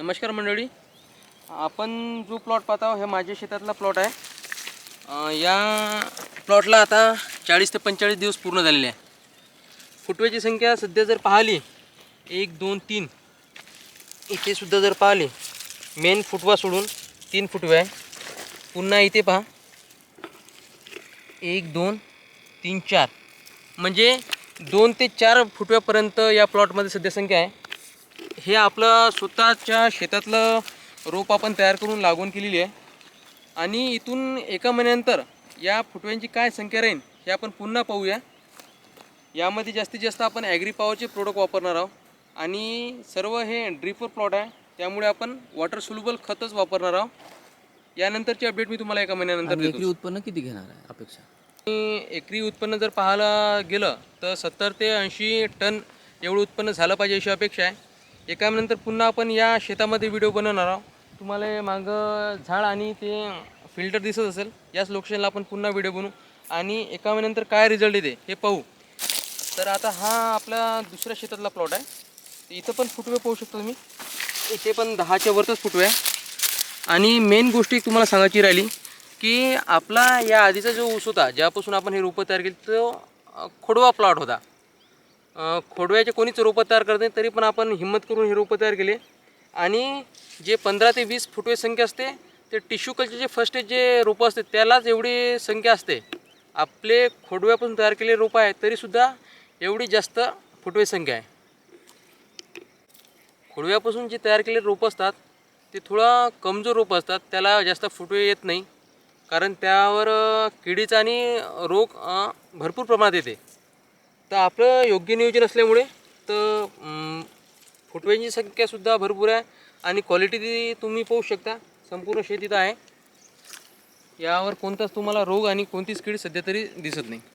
नमस्कार मंडळी. आपण जो प्लॉट पाहत आहोत हे माझ्या शेतातला प्लॉट आहे. या प्लॉटला आता चाळीस ते पंचेचाळीस दिवस पूर्ण झालेले आहे. फुटव्याची संख्या सध्या जर पाहिली एक दोन तीन इथे सुद्धा जर पाहिली मेन फुटवा सोडून तीन फुटवे आहे. पुन्हा इथे पहा. एक दोन तीन चार. म्हणजे दोन ते चार फुटव्यापर्यंत या प्लॉटमध्ये सध्या संख्या आहे. हे आपलं स्वतःच्या शेतातलं रोप आपण तयार करून लागवण केलेली आहे. आणि इथून एका महिन्यानंतर या फुटव्यांची काय संख्या राहील हे आपण पुन्हा पाहूया. यामध्ये जास्तीत जास्त आपण ॲग्री पॉवरचे प्रोडक्ट वापरणार आहोत. आणि सर्व हे ड्रिपर प्लॉट आहे त्यामुळे आपण वॉटर सोल्युबल खतच वापरणार आहोत. यानंतरची अपडेट मी तुम्हाला एका महिन्यानंतर एकरी उत्पन्न किती घेणार आहे अपेक्षा? एकरी उत्पन्न जर पाहायला गेलं तर सत्तर ते ऐंशी टन एवढं उत्पन्न झालं पाहिजे अशी अपेक्षा आहे. एका नंतर पुन्हा आपण या शेतामध्ये व्हिडिओ बनवणार आहोत. तुम्हाला मागं झाड आणि ते फिल्टर दिसत असेल याच लोकेशनला आपण पुन्हा व्हिडिओ बनवू. आणि एका महिन्यानंतर काय रिझल्ट येते हे पाहू. तर आता हा आपला दुसऱ्या शेतातला प्लॉट आहे. इथं पण फुटवे पाहू शकतो तुम्ही. इथे पण दहाच्या वरतच फुटवे आहे. आणि मेन गोष्ट एक तुम्हाला सांगायची राहिली की आपला या आधीचा जो ऊस होता ज्यापासून आपण हे रोपं तयार केली तो खोडवा प्लॉट होता. खोडव्याचे कोणीच रोपं तयार करत नाही तरी पण आपण हिंमत करून हे रोपं तयार केले. आणि जे पंधरा ते वीस फुटवे संख्या असते ते टिश्यू कल्चरचे जे फर्स्ट जे रोपं असते त्यालाच एवढी संख्या असते. आपले खोडव्यापासून तयार केलेले रोपं आहे तरीसुद्धा एवढी जास्त फुटवे संख्या आहे. खोडव्यापासून जे तयार केलेले रोपं असतात ते थोडा कमजोर रोपं असतात त्याला जास्त फुटवे येत नाही. कारण त्यावर किडीचा आणि रोग भरपूर प्रमाणात येते. तर आपलं योग्य नियोजन असल्यामुळे तर फुटव्यांची संख्यासुद्धा भरपूर आहे आणि क्वालिटी तुम्ही पाहू शकता. संपूर्ण शेतीत आहे. यावर कोणताच तुम्हाला रोग आणि कोणतीच कीड सध्या तरी दिसत नाही.